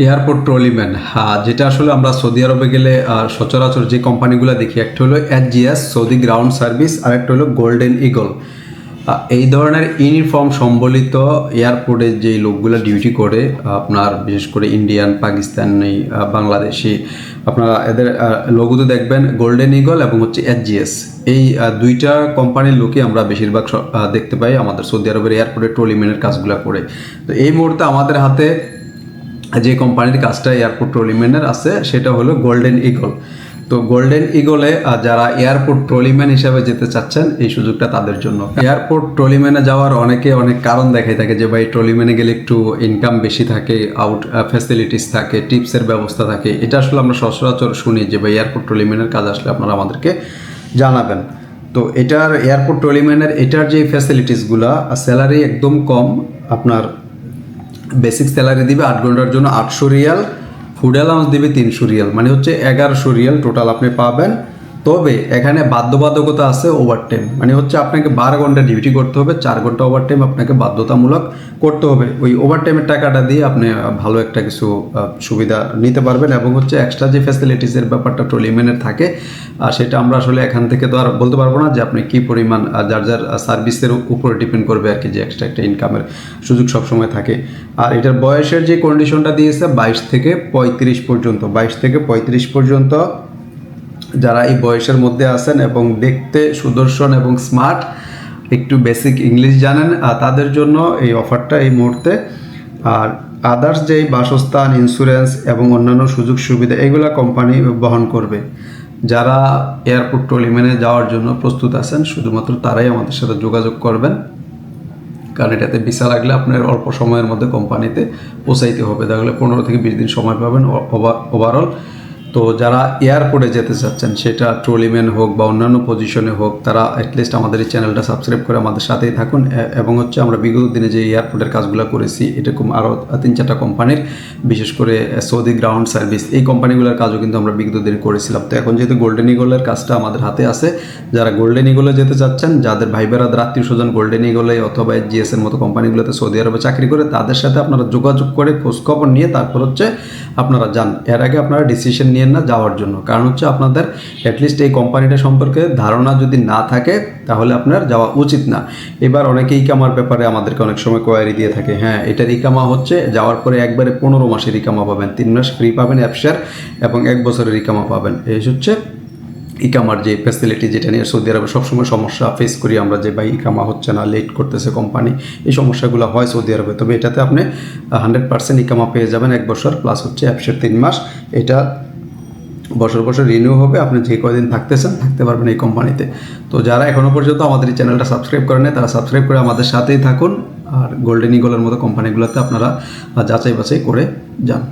Airport ট্রলিম্যান। হ্যাঁ যেটা আসলে আমরা সৌদি আরবে গেলে সচরাচর যে কোম্পানিগুলো দেখি, একটা হলো এসজিএস সৌদি গ্রাউন্ড সার্ভিস আর একটা হলো গোল্ডেন ইগল এই ধরনের ইউনিফর্ম সম্বলিত এয়ারপোর্টে যে লোকগুলো ডিউটি করে, আপনার বিশেষ করে ইন্ডিয়ান, পাকিস্তানি বাংলাদেশি, আপনারা এদের লোগোতে দেখবেন গোল্ডেন ইগল এবং হচ্ছে এসজিএস এই দুইটা কোম্পানির লোকই আমরা বেশিরভাগ দেখতে পাই আমাদের সৌদি আরবের এয়ারপোর্টে ট্রলিম্যানের কাজগুলো করে। তো এই মুহূর্তে আমাদের হাতে যে কোম্পানির কাজটা এয়ারপোর্ট ট্রলিম্যানের আছে, সেটা হলো গোল্ডেন ইগল তো গোল্ডেন ইগলে যারা এয়ারপোর্ট ট্রলিম্যান হিসাবে যেতে চাচ্ছেন, এই সুযোগটা তাদের জন্য। এয়ারপোর্ট ট্রলিম্যানে যাওয়ার অনেকে অনেক কারণ দেখাই থাকে যে, ভাই ট্রলিম্যানে গেলে একটু ইনকাম বেশি থাকে আউট ফ্যাসিলিটিস থাকে টিপসের ব্যবস্থা থাকে। এটা আসলে আমরা সচরাচর শুনি যে, ভাই এয়ারপোর্ট ট্রলিম্যানের কাজ আসলে আপনারা আমাদেরকে জানাবেন। তো এটার এয়ারপোর্ট ট্রলিম্যানের এটার যে ফ্যাসিলিটিসগুলা স্যালারি একদম কম, আপনার বেসিক স্যালারি দিবে আট ঘণ্টার জন্য আটশো রিয়াল ফুড অ্যালাউন্স দিবে তিনশো রিয়াল মানে হচ্ছে এগারোশো রিয়াল টোটাল আপনি পাবেন। তবে এখানে বাধ্যবাধকতা আছে ওভারটাইম মানে হচ্ছে আপনাকে বারো ঘণ্টা ডিউটি করতে হবে, চার ঘণ্টা ওভারটাইম আপনাকে বাধ্যতামূলক করতে হবে। ওই ওভারটাইমের টাকাটা দিয়ে আপনি ভালো একটা কিছু সুবিধা নিতে পারবেন এবং হচ্ছে এক্সট্রা যে ফ্যাসিলিটিসের ব্যাপারটা ট্রলিম্যানের থাকে আর সেটা আমরা আসলে এখান থেকে তো আর বলতে পারব না যে আপনি কী পরিমাণ যার যার সার্ভিসের উপরে ডিপেন্ড করবে আর কি, যে এক্সট্রা একটা ইনকামের সুযোগ সবসময় থাকে। আর এটার বয়সের যে কন্ডিশনটা দিয়েছে বাইশ থেকে পঁয়ত্রিশ পর্যন্ত, বাইশ থেকে পঁয়ত্রিশ পর্যন্ত যারা এই বয়সের মধ্যে আছেন এবং দেখতে সুদর্শন এবং স্মার্ট একটু বেসিক ইংলিশ জানেন আর তাদের জন্য এই অফারটা এই মুহূর্তে। আর আদার্স যেই বাসস্থান ইন্স্যুরেন্স এবং অন্যান্য সুযোগ সুবিধা, এগুলা কোম্পানি বহন করবে। যারা এয়ারপোর্ট টলিমেনে যাওয়ার জন্য প্রস্তুত আছেন, শুধুমাত্র তারাই আমাদের সাথে যোগাযোগ করবেন। কারণ এটাতে ভিসা লাগলে আপনার অল্প সময়ের মধ্যে কোম্পানিতে পৌঁছাইতে হবে। তাহলে পনেরো থেকে বিশ দিন সময় পাবেন ওভারঅল তো যারা এয়ারপোর্টে যেতে চাচ্ছেন, সেটা ট্রলিম্যান হোক বা অন্যান্য পজিশনে হোক, তারা অ্যাটলিস্ট আমাদের এই চ্যানেলটা সাবস্ক্রাইব করে আমাদের সাথেই থাকুন। এবং হচ্ছে আমরা বিগত দিনে যে এয়ারপোর্টের কাজগুলো করেছি এরকম আরও তিন চারটা কোম্পানির বিশেষ করে সৌদি গ্রাউন্ড সার্ভিস এই কোম্পানিগুলোর কাজও কিন্তু আমরা বিগত দিনে করেছিলাম। তো এখন যেহেতু গোল্ডেন ইগলের কাজটা আমাদের হাতে আছে, যারা গোল্ডেন ইগলে যেতে চাচ্ছেন, যাদের ভাই বেড়াদের আত্মীয় স্বজন গোল্ডেন ইগলে অথবা জিএস এর মতো কোম্পানিগুলোতে সৌদি আরবে চাকরি করে, তাদের সাথে আপনারা যোগাযোগ করে খোঁজখবর নিয়ে তারপর হচ্ছে আপনারা যান। এর আগে আপনারা ডিসিশন নিয়েন না যাওয়ার জন্য। কারণ হচ্ছে আপনাদের অ্যাটলিস্ট এই কোম্পানিটা সম্পর্কে ধারণা যদি না থাকে, তাহলে আপনার যাওয়া উচিত না। এবার অনেকে ইকামার ব্যাপারে আমাদেরকে অনেক সময় কোয়ারি দিয়ে থাকে হ্যাঁ এটার ইকামা হচ্ছে, যাওয়ার পরে একবারে পনেরো মাসের ইকামা পাবেন, তিন মাস ফ্রি পাবেন অ্যাপসার এবং এক বছরের ইকামা পাবেন। এই হচ্ছে ইকামার যে ফ্যাসিলিটি যেটা নিয়ে সৌদি আরবে সবসময় সমস্যা ফেস করি আমরা যে ভাই ইকামা হচ্ছে না লেট করতেছে কোম্পানি এই সমস্যাগুলো হয় সৌদি আরবে। তবে এটাতে আপনি হান্ড্রেড পার্সেন্ট ইকামা পেয়ে যাবেন এক বছর প্লাস হচ্ছে অ্যাপসের তিন মাস, এটা বছর বছর রিনিউ হবে, আপনি যে কয়দিন চান থাকতে পারবেন এই কোম্পানিতে তো যারা এখনও পর্যন্ত আমাদের এই চ্যানেলটা সাবস্ক্রাইব করে নেয় তারা সাবস্ক্রাইব করে আমাদের সাথেই থাকুন, আর গোল্ডেন ইগলের মতো কোম্পানিগুলোতে আপনারা যাচাই বাছাই করে যান।